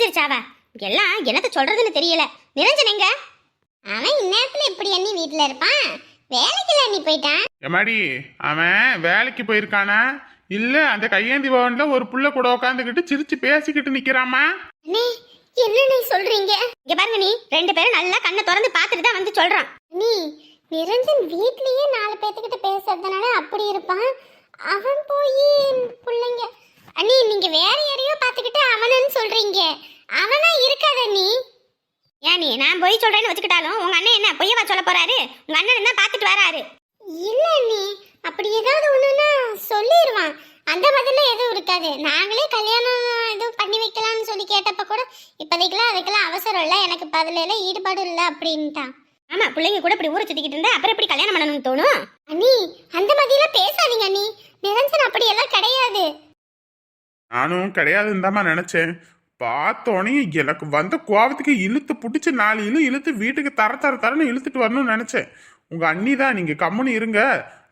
முடிஞ்சிருச்சாவா எல்லாம் என்னத்த சொல்றதுன்னு தெரியல. நிரஞ்சன் எங்க? அவன் இந்நேரத்துல எப்படி அண்ணி வீட்டுல இருப்பான். வேலைக்குல அண்ணி போயிட்டான். எம்மாடி அவன் வேலைக்கு போயிருக்கானா? இல்ல அந்த கையேந்தி பவன்ல ஒரு புள்ள கூட உட்காந்துக்கிட்டு சிரிச்சு பேசிக்கிட்டு நிக்கிறாமா? அண்ணே என்ன நீ சொல்றீங்க? இங்க பாருங்க நீ. ரெண்டு பேரும் நல்லா கண்ணை திறந்து பார்த்துட்டு தான் வந்து சொல்றான். நீ நிரஞ்சன் வீட்லயே நாலு பேத்துக்கிட்ட பேசுறதுனால அப்படி இருப்பான். அவன் போய் பிள்ளைங்க அண்ணி நீங்க வேற யாரையோ பார்த்துக்கிட்டு அவனன்னு சொல்றீங்க. அவனா இருக்காத நீ ஏன் நீ நான் போய் சொல்றேன்னு வச்சுக்கிட்டாலும் உங்க அண்ணன் என்ன பொய்யவா சொல்ல போறாரு? உங்க அண்ணன் தான் பார்த்துட்டு வராரு. இல்ல நீ அப்படி ஏதாவது ஒண்ணுன்னா சொல்லிடுவான் அந்த மாதிரிலாம் எதுவும் இருக்காது. நாங்களே கல்யாணம் எதுவும் பண்ணி வைக்கலாம்னு சொல்லி கேட்டப்ப கூட இப்போதைக்கெல்லாம் அதுக்கெல்லாம் அவசரம் இல்லை. எனக்கு இப்ப அதுல எல்லாம் ஈடுபாடு இல்லை அப்படின்ட்டான். ஆமா பிள்ளைங்க கூட இப்படி ஊரை சுத்திக்கிட்டு இருந்தா அப்புறம் எப்படி கல்யாணம் பண்ணணும்னு தோணும்? அண்ணி அந்த மாதிரிலாம் பேசாதீங்க அண்ணி. நிரஞ்சன் அப்படியெல்லாம் கிடையாது. நானும் கிடையாதுன்னு தாம்மா நினைச்சேன். பார்த்தோன்னே எனக்கு வந்த கோவத்துக்கு இழுத்து பிடிச்சி நாலு இழு இழுத்து வீட்டுக்கு தர தர தரன்னு இழுத்துட்டு வரணும்னு நினைச்சேன். உங்க அண்ணி தான் நீங்க கம்முன்னு இருங்க.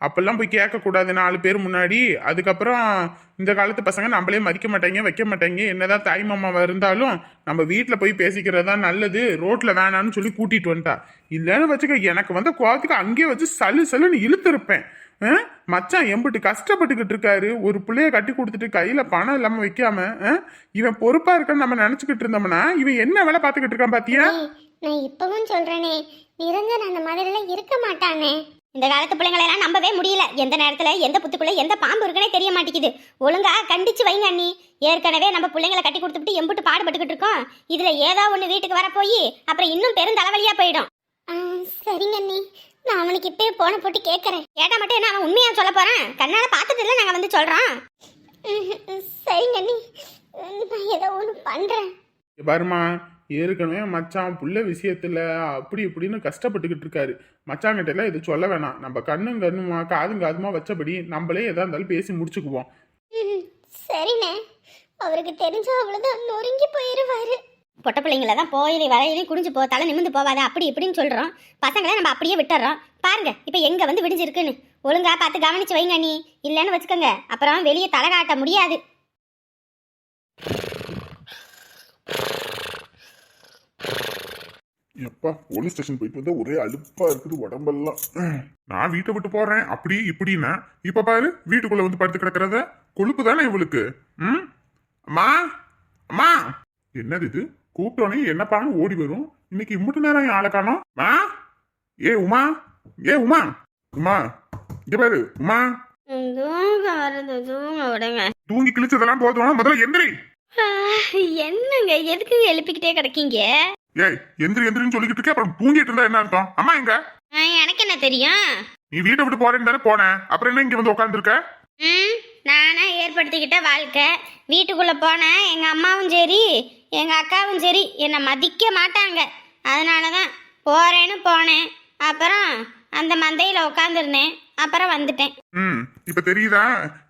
அப்பெல்லாம் போய் கேட்கக்கூடாது நாலு பேர் முன்னாடி. அதுக்கப்புறம் இந்த காலத்து பசங்க நம்மளே மதிக்க மாட்டாங்க வைக்க மாட்டாங்க. என்னதான் தாய் மாமாவாக இருந்தாலும் நம்ம வீட்டில் போய் பேசிக்கிறது தான் நல்லது ரோட்டில் வேணான்னு சொல்லி கூட்டிகிட்டு வந்துட்டா. இல்லைன்னு வச்சுக்க எனக்கு வந்த கோவத்துக்கு அங்கேயே வச்சு சலு சலுன்னு இழுத்துருப்பேன். மச்சான் எம்பிட்டு கஷ்டப்பட்டுக்கிட்டு இருக்காரு. ஒரு புள்ளைய கட்டி கொடுத்துட்டு கையில பணம் இல்லாம வைக்காம ஆ? இவன் பொறுப்பா இருக்கான்னு நம்ம நினைச்சுக்கிட்டு இருந்தோம்னா இவன் என்ன வேலை பார்த்துக்கிட்டு இருக்கான் பாத்தியா? நான் இப்பவும் சொல்றேனே. நிரஞ்சன் அந்த மாதிரிலாம் இருக்க மாட்டானே. இந்த காலத்து பிள்ளைங்களை எல்லாம் நம்பவே முடியல. எந்த நேரத்துல எந்த புத்துக்குள்ள எந்த பாம்பு இருக்குன்னே தெரிய மாட்டேங்குது. ஒழுங்கா கண்டிச்சு வைங்க அண்ணி. ஏற்கனவே நம்ம பிள்ளைங்களை கட்டி கொடுத்துட்டு எம்புட்டு பாடுபட்டுக்கிட்டு இருக்கோம். இதுல ஏதோ ஒண்ணு வீட்டுக்கு வர போய் அப்புறம் இன்னும் பெரும் தலைவலியா போயிடும் சரிங்க அண்ணி. நான் அவனுக்கு இப்பயே போன போட்டு கேட்கறேன் கேட்டா மட்டும் என்ன அவன் உண்மையா சொல்ல போறான்? கண்ணால பார்த்துட்டு இல்ல நாங்க வந்து சொல்றோம். சரிங்க ம், நான் ஏதோ ஒன்று பண்றேன். இங்க பாருமா ஏற்கனவே மச்சான் புள்ள விஷயத்துல அப்படி இப்படின்னு கஷ்டப்பட்டுக்கிட்டு இருக்காரு. மச்சாங்கிட்ட எல்லாம் இது சொல்ல வேணாம். நம்ம கண்ணும் கண்ணுமா காதும் காதுமா வச்சபடி நம்மளே எதா இருந்தாலும் பேசி முடிச்சுக்குவோம். ம், சரிண்ணே. அவருக்கு தெரிஞ்ச அவ்வளோதான் நொறுங்கி போயிடுவாரு பொட்ட பிள்ளைங்கள தான் போயிலே வரையிலையும் குடிஞ்சு போ தலை நிமிந்து போவாத அப்படி இப்படின்னு சொல்கிறோம் பசங்களை நம்ம அப்படியே விட்டுறோம். பாருங்க இப்போ எங்கே வந்து விடிஞ்சிருக்குன்னு. ஒழுங்கா பார்த்து கவனிச்சு வைங்க நீ இல்லைன்னு வச்சுக்கோங்க. அப்புறம் வெளியே தலை காட்ட முடியாது. எப்பா போலீஸ் ஸ்டேஷன் போயிட்டு வந்தா ஒரே அலுப்பா இருக்குது உடம்பெல்லாம். நான் வீட்டை விட்டு போறேன். அப்படி இப்படின்னா இப்ப பாரு வீட்டுக்குள்ள வந்து படுத்து கிடக்குறத. கொழுப்பு தானே இவளுக்கு? ம்? அம்மா? அம்மா? என்னது இது? கூப்பிட்டோனே என்னப்பான்னு ஓடி வரும்? இன்னைக்கு இம்முட்டு நேரம் என் ஆளை காணோம். மா? ஏ உமா? ஏ உமா? உமா? இங்க பாரு உமா? தூங்க வருது தூங்க விடுங்க. தூங்கி கிழிச்சதெல்லாம் போதும். முதல்ல எந்திரி. என்னங்க எதுக்கு எழுப்பிக்கிட்டே கிடக்கீங்க? ஏய் எந்திரி எந்திரின்னு சொல்லிக்கிட்டு இருக்க அப்புறம் தூங்கிட்டு இருந்தா என்ன அர்த்தம்? அம்மா எங்க? எனக்கு என்ன தெரியும்? நீ வீட்டை விட்டு போறேன்னு தானே போனேன். அப்புறம் என்ன இங்க வந்து உட்காந்துருக்க ம் நானா ஏற்படுத்திக்கிட்ட வாழ்க்கை. வீட்டுக்குள்ள போனேன் எங்க அம்மாவும் சரி எங்க அக்காவும் சரி என்னை மதிக்க மாட்டாங்க. அதனால தான் போறேன்னு போனேன். அப்புறம் அந்த மந்தையில உட்காந்துருந்தேன் அப்புறம் வந்துட்டேன். ம் இப்ப தெரியுதா?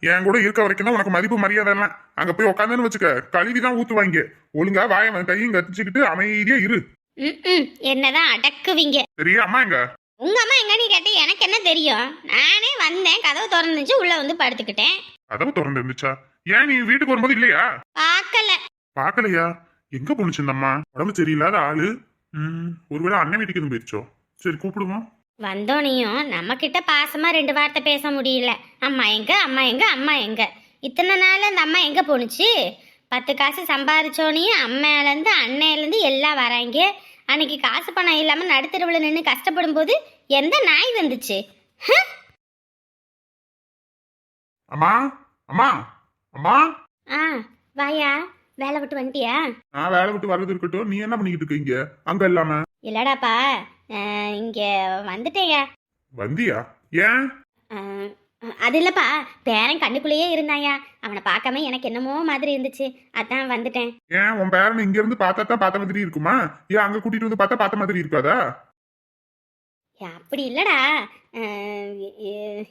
என் கூட இருக்க வரைக்கும் தான் உனக்கு மதிப்பு மரியாதை எல்லாம். அங்க போய் உட்காந்துன்னு வச்சுக்க கழுவி தான் ஊத்துவாங்க. ஒழுங்கா வாய கையும் கத்திச்சுக்கிட்டு அமைதியா இரு. ம் என்னதான் அடக்குவீங்க. சரியா அம்மா எங்க? உங்க அம்மா எங்கன்னு கேட்டு எனக்கு என்ன தெரியும்? நானே வந்தேன் கதவு திறந்துச்சு உள்ள வந்து படுத்துக்கிட்டேன். கதவு திறந்து இருந்துச்சா? ஏன் நீ வீட்டுக்கு வரும்போது இல்லையா? பார்க்கல. பாக்கலையா எங்க போனுச்சு இந்த அம்மா? உடம்பு சரியில்லாத ஆளு. ம் ஒருவேளை அண்ணன் வீட்டுக்கு எதுவும் போயிருச்சோ? சரி கூப்பிடுவோம். வந்தோனையும் நம்ம கிட்ட பாசமா ரெண்டு வார்த்தை பேச முடியல. அம்மா எங்க அம்மா எங்க அம்மா எங்க? இத்தனை நாள் அந்த அம்மா எங்க போணுச்சு? பத்து காசு சம்பாரிச்சோனையும் அம்மையிலேருந்து அன்னையிலேருந்து எல்லாம் வராங்க. அன்னைக்கு காசு பணம் இல்லாமல் நடுத்தருவில் நின்று கஷ்டப்படும் போது எந்த நாய் வந்துச்சு? ஹம்? அம்மா அம்மா அம்மா. ஆ வாயா வேலை விட்டு வந்துட்டியா? நான் வேலை விட்டு வர்றது இருக்கட்டும். நீ என்ன பண்ணிக்கிட்டு இருக்கீங்க அங்க இல்லாம. இல்லடாப்பா அஹ், இங்க வந்துட்டேயா. வந்தியா? ஏன்? அஹ், அது இல்லப்பா பேரன் கண்ணுக்குள்ளேயே இருந்தாயா. அவனை பார்க்காம எனக்கு என்னமோ மாதிரி இருந்துச்சு. அதான் வந்துட்டேன். ஏன் உன் பேரன் இங்க இருந்து பார்த்தா தான் பார்த்த மாதிரி இருக்குமா? ஏன் அங்க கூட்டிட்டு வந்து பார்த்தா பார்த்த மாதிரி இருக்காதா? ஏ, அப்படி இல்லடா.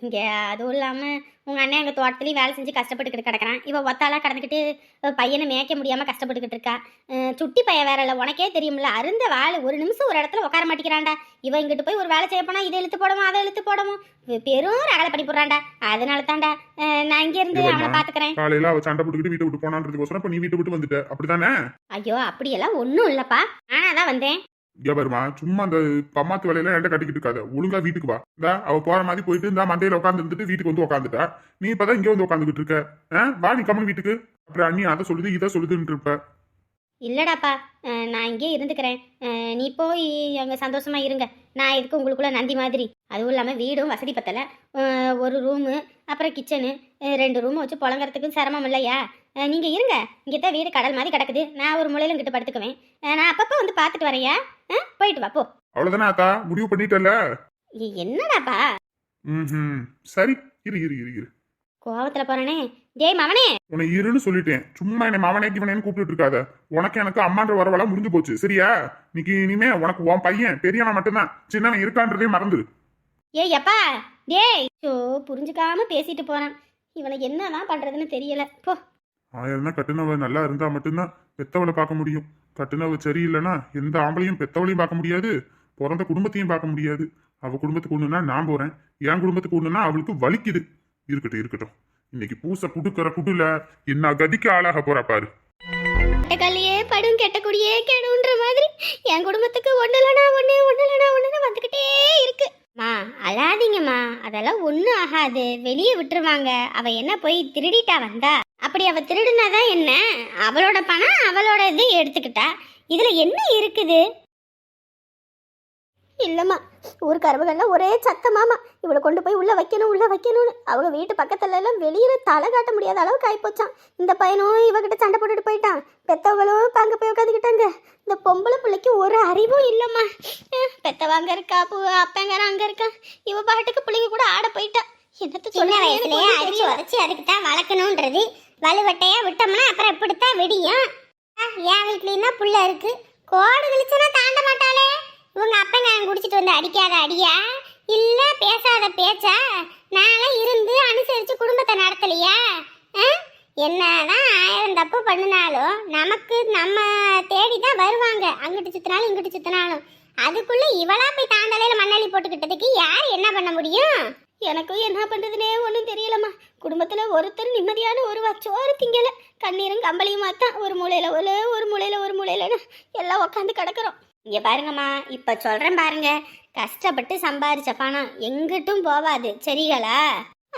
இங்கே அதுவும் இல்லாமல் உங்கள் அண்ணன் எங்கள் தோட்டத்துலேயும் வேலை செஞ்சு கஷ்டப்பட்டுக்கிட்டு கிடக்குறான். இவ ஒத்தாளாக கடந்துக்கிட்டு பையனை மேய்க்க முடியாமல் கஷ்டப்பட்டுக்கிட்டு இருக்கா. சுட்டி பையன் வேற இல்லை உனக்கே தெரியும்ல அருந்த வேலை ஒரு நிமிஷம் ஒரு இடத்துல உட்கார மாட்டேங்கிறான்டா. இவன் இங்கிட்டு போய் ஒரு வேலை செய்ய போனா இதை இழுத்து போடவும் அதை இழுத்து போடவும். பெரும் ரகலை பண்ணி போடுறான்டா. அதனால அஹ் நான் இங்கே இருந்து. அவனை பார்த்துக்கிறேன் காலையில அவ சண்டை போட்டுக்கிட்டு வீட்டை விட்டு போனான்றதுக்கோசரம் இப்ப நீ வீட்டை விட்டு வந்துட்ட. அப்படிதானே? ஐயோ அப்படியெல்லாம் ஒன்றும் இல்லைப்பா. நானாக தான் வந்தேன். இங்க வருமா? சும்மா அந்த பம்மாத்து வேலையெல்லாம் என்கிட்ட கட்டிக்கிட்டு இருக்காது. ஒழுங்கா வீட்டுக்கு வா. இந்த அவ போற மாதிரி போயிட்டு இந்த மண்டையில உட்காந்து இருந்துட்டு வீட்டுக்கு வந்து உட்காந்துட்டா நீ இப்பதான் இங்க வந்து உட்காந்துக்கிட்டு இருக்க. வா நீ கம்மன் வீட்டுக்கு. அப்புறம் அண்ணி அதை சொல்லுது இதை சொல்லுதுன்னு இருப்ப. இல்லடாப்பா நான் இங்கே இருந்துக்கிறேன். நீ போய் அங்கே சந்தோஷமா இருங்க. நான் இதுக்கு உங்களுக்குள்ள நந்தி மாதிரி? அதுவும் இல்லாமல் வீடும் வசதி பத்தலை. ஒரு ரூமு அப்புறம் கிச்சனு ரெண்டு ரூம் வச்சு புழங்கறதுக்கும் சிரமம் இல்லையா? அஹ் நீங்க இருங்க. இங்கே தான் வீடு கடல் மாதிரி கிடக்குது. நான் ஒரு முளையில கிட்ட படுத்துக்குவேன். நான் அப்பப்போ வந்து பார்த்துட்டு வரையா போயிட்டு வா போ. அவ்வளவுதானே அத்தா? முடிவு பண்ணிட்டல என்னடாப்பா? ம் சரி இரு இரு இரு இரு. கோவத்துல போறானே. டேய் மவனே. உன்னை இருன்னு சொல்லிட்டேன். சும்மா என்னை மாமனே இவனேன்னு கூப்பிட்டு இருக்காத உனக்கு எனக்கு அம்மான்ற வரவெல்லாம் முடிஞ்சு போச்சு. சரியா? இன்னைக்கு இனிமே உனக்கு உன் பையன் பெரியவன் மட்டும்தான். சின்னவன் இருக்கான்றதே மறந்துரு. ஏய் அப்பா. டேய். ஸோ புரிஞ்சுக்காம பேசிட்டு போறான். இவனை என்னதான் பண்றதுன்னு தெரியல. போ. ஆயிரம் கட்டுனவ நல்லா இருந்தா மட்டும்தான் பெத்தவளை பார்க்க முடியும். கட்டுனவ சரியில்லைன்னா எந்த ஆம்பளையும் பெத்தவளையும் பார்க்க முடியாது. பிறந்த குடும்பத்தையும் பார்க்க முடியாது. அவ குடும்பத்துக்கு ஒண்ணுனா நான் போறேன். என் குடும்பத்துக்கு ஒண்ணுனா அவளுக்கு வலிக்குது. இருக்கட்டும் இருக்கட்டும். இன்னைக்கு பூசை புடுக்கிற புடுல என்ன கதிக்கு ஆளாக போறா பாரு. கல்லையே படும் கெட்ட குடியே கெடுன்ற மாதிரி என் குடும்பத்துக்கு ஒண்ணு ஒண்ணு ஒண்ணு ஒண்ணுன்னு வந்துகிட்டே இருக்கு. மா அழாதீங்கம்மா. அதெல்லாம் ஒன்றும் ஆகாது. வெளியே விட்டுருவாங்க. அவ என்ன போய் திருடிட்டா வந்தா? அப்படி அவ திருடுனாதான் என்ன? அவளோட பணம் அவளோட இது எடுத்துக்கிட்டா. இதுல என்ன இருக்குது? இல்லம்மா ஊர் கருவுகள்லாம் ஒரே சத்தமாமா இவளை கொண்டு போய் உள்ள வைக்கணும் உள்ள வைக்கணும்னு. அவங்க வீட்டு பக்கத்துல எல்லாம் வெளியில தலை காட்ட முடியாத அளவுக்கு ஆயிப்போச்சான் இந்த பையனும் இவகிட்ட சண்டை போட்டுட்டு போயிட்டான். பெத்தவங்களும் அங்க போய் உட்காந்துக்கிட்டாங்க இந்த பொம்பளை பிள்ளைக்கு ஒரு அறிவும் இல்லம்மா. பெத்தவ அங்க இருக்கா பூ அப்பங்க அங்க இருக்கா? இவ பாட்டுக்கு பிள்ளைங்க கூட ஆட போயிட்டா. என்னத்த சொல்ல வயசுலயே அடிச்சு உதச்சி அதுக்கு தான் வளர்க்கணுன்றது வலுவட்டையா விட்டோம்னா அப்புறம் இப்படித்தான் விடியும். ஆ, என் வீட்லயும் புள்ள இருக்கு. கோடு கிழிச்சுனா தாண்ட மாட்டாளே. இவங்க அப்பா நான் குடிச்சிட்டு வந்து அடிக்காத அடியா? இல்ல பேசாத பேச்சா? நானே இருந்து அனுசரிச்சு குடும்பத்தை நடத்தலையா? ஆ? என்னதான் ஆயிரம் தப்பு பண்ணினாலும் நமக்கு நம்ம தேடி தான் வருவாங்க. அங்கிட்டு சுத்தினாலும் இங்கிட்டு சுத்தினாலும். அதுக்குள்ள இவளா போய் தாண்டலையில மண்ணாளி போட்டுக்கிட்டதுக்கு யார் என்ன பண்ண முடியும்? எனக்கும் என்ன பண்ணுறதுனே ஒன்றும் தெரியலம்மா. குடும்பத்துல ஒருத்தர் நிம்மதியான ஒரு சோறு திங்கலை. கண்ணீரும் கம்பளியுமா தான் ஒரு மூலையில ஒரு ஒரு மூலையில ஒரு மூலையிலன்னு எல்லாம் உட்காந்து கிடக்குறோம். இங்கே பாருங்கம்மா இப்போ சொல்றேன் பாருங்க. கஷ்டப்பட்டு சம்பாரிச்ச பணம் எங்கிட்டும் போவாது. சரிங்களா?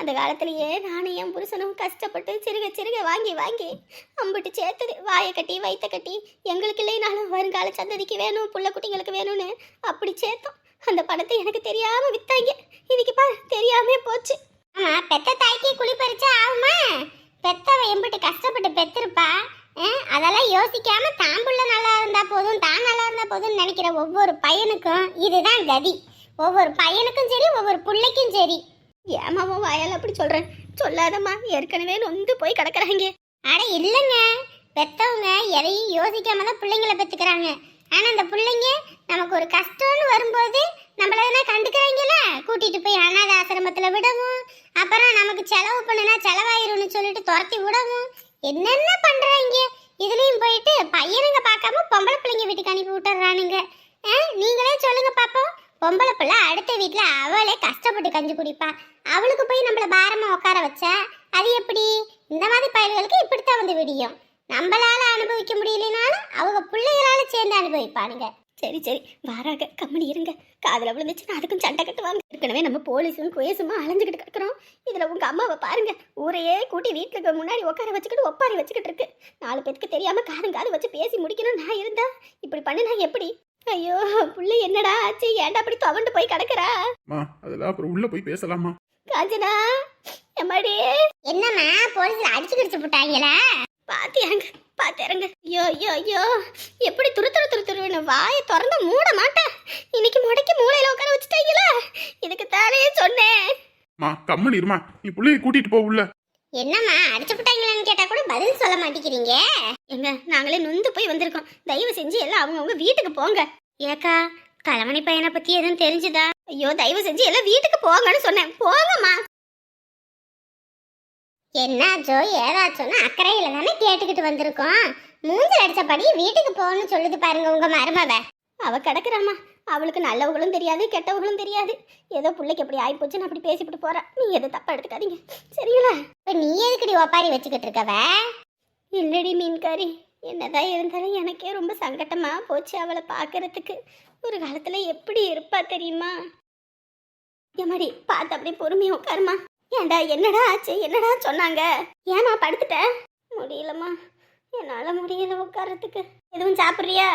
அந்த காலத்திலேயே நானும் என் புருஷனும் கஷ்டப்பட்டு சிறுக சிறுக வாங்கி வாங்கி அம்பிட்டு சேர்த்தது. வாயை கட்டி வயிற்ற கட்டி எங்களுக்கு இல்லைனாலும் வருங்கால சந்ததிக்கு வேணும் புள்ள குட்டிங்களுக்கு வேணும்னு அப்படி சேர்த்தோம். அந்த பணத்தை எனக்கு தெரியாம வித்தாங்க. இன்னைக்கு பாரு தெரியாமே போச்சு. ஆமா பெத்த தாய்க்கு குழி பறிச்சா ஆகுமா? பெத்தவ எம்பிட்டு கஷ்டப்பட்டு பெத்திருப்பா அதெல்லாம் யோசிக்காம தான் புள்ள நல்லா இருந்தா போதும் தான் நல்லா இருந்தா போதும்னு நினைக்கிற ஒவ்வொரு பையனுக்கும் இதுதான் கதி. ஒவ்வொரு பையனுக்கும் சரி ஒவ்வொரு பிள்ளைக்கும் சரி. ஏமாமா வாயால் அப்படி சொல்றேன்? சொல்லாதம்மா ஏற்கனவே நொந்து போய் கிடக்குறாங்க. அட இல்லைங்க பெத்தவங்க எதையும் யோசிக்காம தான் பிள்ளைங்கள பெற்றுக்கிறாங்க ஆனால் அந்த பிள்ளைங்க நமக்கு ஒரு கஷ்டம்னு வரும்போது நம்மள எதனா கண்டுக்கிறாங்கல்ல? கூட்டிட்டு போய் அனாத ஆசிரமத்தில் விடவும் அப்புறம் நமக்கு செலவு பண்ணுனா செலவாயிரும்னு சொல்லிட்டு துரத்தி விடவும். என்னென்ன பண்ணுறாங்க இதுலேயும் போயிட்டு பையனுங்க பார்க்காம பொம்பளை பிள்ளைங்க வீட்டுக்கு அனுப்பி விட்டுறானுங்க. ஆ, நீங்களே சொல்லுங்க பாப்போம். பொம்பளை பிள்ளை அடுத்த வீட்டில் அவளே கஷ்டப்பட்டு கஞ்சி குடிப்பா. அவளுக்கு போய் நம்மள பாரமாக உட்கார வச்சா அது எப்படி? இந்த மாதிரி பயல்களுக்கு இப்படித்தான் வந்து விடியும். நம்மளால அனுபவிக்க முடியலனாலும் அவங்க பிள்ளைகளால சேர்ந்து அனுபவிப்பானுங்க. சரி சரி. வாராக கம்மனி இருங்க. காதுல விழுந்துச்சுன்னா அதுக்கும் சண்டை கட்டுவாங்க. ஏற்கனவே நம்ம போலீஸும் குயசுமா அலைஞ்சுக்கிட்டு கிடக்குறோம். இதுல உங்க அம்மாவை பாருங்க. ஊரையே கூட்டி வீட்டுக்கு முன்னாடி உட்கார வச்சுக்கிட்டு ஒப்பாரி வச்சுக்கிட்டு இருக்கு. நாலு பேத்துக்கு தெரியாம காதும் காது வச்சு பேசி முடிக்கணும் நான் இருந்தா இப்படி பண்ணுனா எப்படி? ஐயோ புள்ள என்னடா ஆச்சு? ஏன்டா அப்படி துவண்டு போய் கிடக்குறா? அம்மா அதெல்லாம் அப்புறம் உள்ள போய் பேசலாமா? காஞ்சனா எம்மாடி? என்னம்மா போலீஸ்ல அடிச்சு கிடிச்சு போட்டாங்களா? பாத்தியாங்க பாத்தியாருங்க ஐயோ ஐயோ ஐயோ. எப்படி துரு துரு துரு துருன்னு வாயை திறந்து மூட மாட்டேன் இன்னைக்கு முடக்கி மூளையில உட்கார வச்சுட்டாங்களா? இதுக்கு தானே சொன்னேன். அம்மா கம்மன் இருமா. நீ பிள்ளைய கூட்டிட்டு போ உள்ள. என்னம்மா அடிச்சு போட்டாங்களான்னு கேட்டா கூட பதில் சொல்ல மாட்டேங்கிறீங்க? எங்க நாங்களே நொந்து போய் வந்திருக்கோம். தயவு செஞ்சு எல்லாம் அவங்கவுங்க வீட்டுக்கு போங்க. ஏக்கா தலைமணி பையனை பத்தி எதுவும் தெரிஞ்சுதா? ஐயோ தயவு செஞ்சு எல்லாம் வீட்டுக்கு போங்கன்னு சொன்னேன். போங்கம்மா. என்னாச்சோ ஏதாச்சோன்னு அக்கறையில தானே கேட்டுக்கிட்டு வந்திருக்கோம். மூஞ்சல் அடிச்சபடி வீட்டுக்கு போகணும்னு சொல்லுது பாருங்க உங்க மருமவ. அவ கிடக்குறாம்மா அவளுக்கு நல்லவங்களும் தெரியாது கெட்டவங்களும் தெரியாது. ஏதோ பிள்ளைக்கு எப்படி ஆயிப்போச்சுன்னு அப்படி பேசிவிட்டு போறா. நீ எதை தப்பா எடுத்துக்காதீங்க. சரிங்களா? இப்போ நீ எதுக்குடி ஒப்பாரி வச்சுக்கிட்டு இருக்கவ? இல்லடி மீன்காரி. என்னதான் இருந்தாலும் எனக்கே ரொம்ப சங்கட்டமா போச்சு அவளை பார்க்கறதுக்கு ஒரு காலத்துல எப்படி இருப்பா தெரியுமா? மாதிரி பார்த்து அப்படியே பொறுமையாக உட்காருமா. ஏன்டா என்னடா ஆச்சு? என்னடா சொன்னாங்க? ஏன் நான் படுத்துட்டேன்? முடியலம்மா. என்னால முடியல உட்கார்றதுக்கு. எதுவும் சாப்பிட்றியா?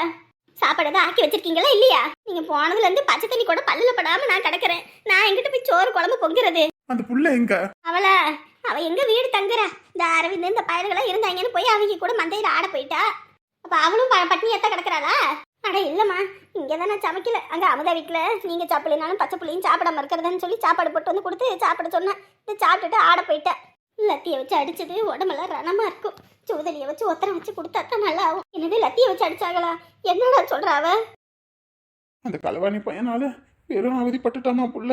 சாப்பாடு எதாவது ஆக்கி வச்சிருக்கீங்களா இல்லையா? நீங்க போனதுல இருந்து பச்சை தண்ணி கூட பல்லுல படாம நான் கிடக்குறேன். நான் எங்கிட்ட போய் சோறு குழம்பு பொங்குறது. அந்த புள்ள எங்க? அவளா அவ எங்க வீடு தங்குறா? இந்த அரவிந்த் இந்த பயல்களா இருந்தாங்கன்னு போய் அவங்க கூட மந்தையில ஆட போயிட்டா? அப்ப அவளும் ப- பட்னியாத்தான் கிடக்குறாளா? அட இல்லைம்மா. இங்கதான் நான் சமைக்கல. அங்கே அமுதா வீட்டுல நீங்கள் சாப்பிடலனாலும் பச்சை புள்ளையும் சாப்பிடாம இருக்கிறதுன்னு சொல்லி சாப்பாடு போட்டு வந்து கொடுத்து சாப்பிட சொன்னேன். இது சாப்பிட்டுட்டு ஆட போயிட்டேன். லத்தியை வச்சு அடிச்சது உடம்பெல்லாம் ரணமாக இருக்கும். சூதலியை வச்சு ஒத்தரம் வச்சு கொடுத்தா தான் நல்லா ஆகும் என்னது லத்தியை வச்சு அடிச்சாங்களா? என்னடா சொல்கிறாவ அவ? அந்த கலவாணி பையனால வெறும் அவதிப்பட்டுட்டாமா புள்ள.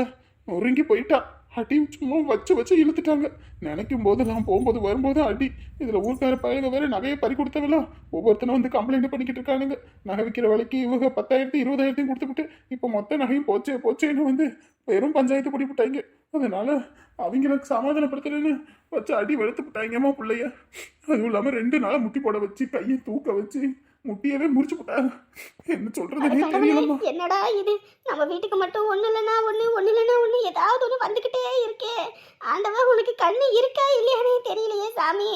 நொறுங்கி போயிட்டான் அடியும் சும்மா வச்சு வச்சு இழுத்துட்டாங்க. நினைக்கும் போது நான் போகும்போது வரும்போது அடி. இதில் ஊருக்கார பையங்க வேற நகையை பறி கொடுத்தவெல்லாம் ஒவ்வொருத்தனும் வந்து கம்ப்ளைண்ட் பண்ணிக்கிட்டு இருக்கானுங்க. நகை விற்கிற விலைக்கு இவங்க பத்தாயிரத்தி இருபதாயிரத்தையும் கொடுத்துக்கிட்டு இப்போ மொத்த நகையும் போச்சே போச்சேன்னு வந்து வெறும் பஞ்சாயத்து பிடி விட்டாங்க அதனால அவங்களுக்கு சமாதானப்படுத்தலன்னு வச்சு அடி வெளுத்து விட்டாங்கம்மா பிள்ளைய. அதுவும் இல்லாமல் ரெண்டு நாளாக முட்டி போட வச்சு கையை தூக்க வச்சு முட்டியவே முறிச்சு விட்டாங்க என்ன தெரியலம்மா என்னடா இது? நம்ம வீட்டுக்கு மட்டும் ஒண்ணு இல்லைன்னா ஒண்ணு ஒண்ணு இல்லைன்னா ஒண்ணு ஏதாவது ஒண்ணு வந்துகிட்டே இருக்கே. ஆண்டவன் உனக்கு கண்ணு இருக்கா இல்லையானே தெரியலையே சாமி.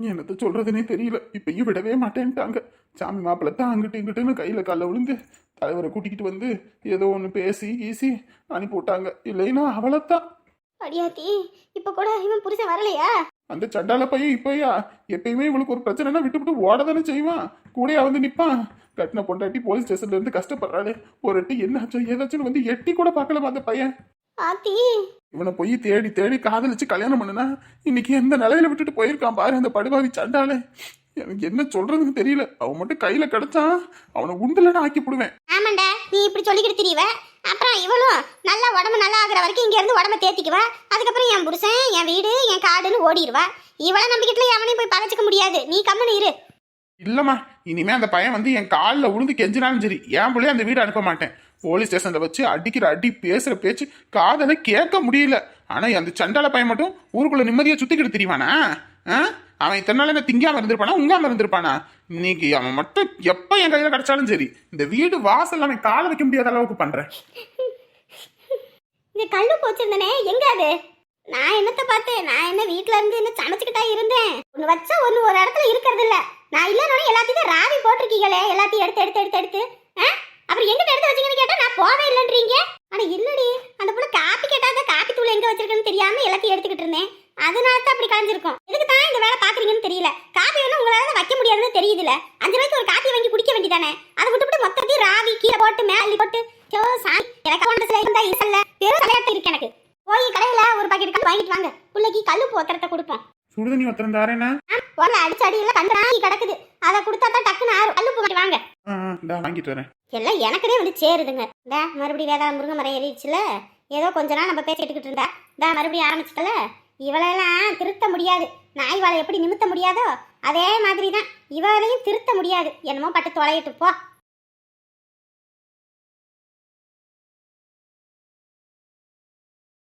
என்னத்த சொல்றதுனே தெரியல. இப்பயும் விடவே மாட்டேன்ட்டாங்க. சாமி மாப்பிள்ளை தான் அங்கிட்டு இங்கிட்டுன்னு கையில கால விழுந்து தலைவரை கூட்டிக்கிட்டு வந்து ஏதோ ஒன்று பேசி கீசி அனுப்பி விட்டாங்க. இல்லைன்னா அவளைத்தான். அடியாத்தி இப்ப கூட இவன் புருஷன் வரலையா? அந்த சண்டால பையன் இப்பயா? எப்பயுமே இவளுக்கு ஒரு பிரச்சனைனா விட்டு விட்டு ஓட தானே செய்வான்? கூடயா வந்து நிப்பான். கட்டின பொண்டாட்டி போலீஸ் ஸ்டேஷன்ல இருந்து கஷ்டப்படுறாளே. ஒரு எட்டி என்னாச்சோ ஏதாச்சும் வந்து எட்டி கூட பார்க்கலாமா அந்த பையன். இவனை போய் தேடி தேடி காதலிச்சு கல்யாணம் பண்ணுனா இன்னைக்கு எந்த நிலையில விட்டுட்டு போயிருக்கான் பாரு அந்த படுபாவி சண்டாலே எனக்கு என்ன சொல்றதுன்னு தெரியல. அவன் மட்டும் கையில கிடைச்சான் அவனை உண்டுலன்னு ஆக்கி போடுவேன் ஆமாண்டா நீ இப்படி சொல்லிக்கிட்டு திரிவ? அப்புறம் இவளும் நல்லா உடம்பு நல்லா ஆகுற வரைக்கும் இங்க இருந்து உடம்ப தேத்திக்குவா. அதுக்கப்புறம் என் புருஷன் என் வீடு என் காடுன்னு ஓடிடுவா. இவளை நம்பிக்கிட்டுல எவனையும் போய் பகச்சிக்க முடியாது. நீ கம்மனு இரு. இல்லம்மா இனிமே அந்த பையன் வந்து என் காலில் விழுந்து கெஞ்சினாலும் சரி. என் பிள்ளைய அந்த வீடு அனுப்ப மாட்டேன். போலீஸ் ஸ்டேஷன்ல வச்சு அடிக்கிற அடி பேசுற பேச்சு காதல கேட்க முடியல. ஆனா அந்த சண்டால பையன் மட்டும் ஊருக்குள்ள நிம்மதியா சுத்திக்கிட்டு தெரியுவானா ஆ? அவன் இத்தனை நாள் என்ன திங்காமல் இருந்திருப்பானா உங்காமல் இருந்திருப்பானா இன்னைக்கு அவன் மட்டும் எப்போ என் கையில் கிடைச்சாலும் சரி இந்த வீடு வாசல் அவன் கால வைக்க முடியாத அளவுக்கு பண்ணுறேன் இந்த கல்லு போச்சிருந்தனே எங்க அது? நான் என்னத்த பார்த்தேன்? நான் என்ன வீட்ல இருந்து என்ன சமைச்சுக்கிட்டா இருந்தேன்? ஒன்று வச்சா ஒன்று ஒரு இடத்துல இருக்கிறது இல்ல நான் இல்லைன்னு எல்லாத்தையும் ராவி போட்டிருக்கீங்களே எல்லாத்தையும் எடுத்து எடுத்து எடுத்து எடுத்து. அப்புறம் எங்கிட்ட எடுத்து வச்சீங்கன்னு கேட்டா நான் போவே இல்லைன்றீங்க? ஆனா என்னடி அந்த புள்ள காப்பி கேட்டாங்க காப்பி தூள் எங்க வச்சிருக்கேன்னு தெரியாம எல்லாத்தையும் எடுத்துக்கிட்டு இருந்தேன். அதனால தான் அப்படி கலைஞ்சிருக்கும். தெரியல. காப்பி வேணும் உங்களால வைக்க முடியாதுன்னு தெரியுதுல அஞ்சு ரூபாய்க்கு ஒரு காப்பி வாங்கி குடிக்க வேண்டியதானே? அதை விட்டுவிட்டு மொத்தத்தையும் ராவி கீழே போட்டு மேலே போட்டு சாமி எனக்கு இல்ல. பெரும் தலையாட்டம் இருக்கு எனக்கு. போய் கடையில ஒரு பாக்கெட் கல் வாங்கிட்டு வாங்க. பிள்ளைக்கு கல்லு போத்திரத்தை கொடுப்போம். சுடுதண்ணி ஒருத்தரம் தாரேனா உடனே அடிச்சு அடியில கிடக்குது. அதை கொடுத்தா தான் டக்குன்னு ஆறு கல்லு போட்டு வாங்க. இந்தா வாங்கிட்டு வரேன். எல்லாம் எனக்குனே வந்து சேருதுங்க. இந்த மறுபடியும் வேதாள முருங்கை மரம் ஏறிடுச்சுல. ஏதோ கொஞ்ச நாள் நம்ம பேசிக்கிட்டு இருந்தா. இந்த மறுபடியும் ஆரம்பிச்சிட்டல இவளெல்லாம் திருத்த முடியாது. நாய் வாழை எப்படி நிமித்த முடியாதோ அதே மாதிரி தான் இவளையும் திருத்த முடியாது. என்னமோ பட்டு தொலையிட்டு போ.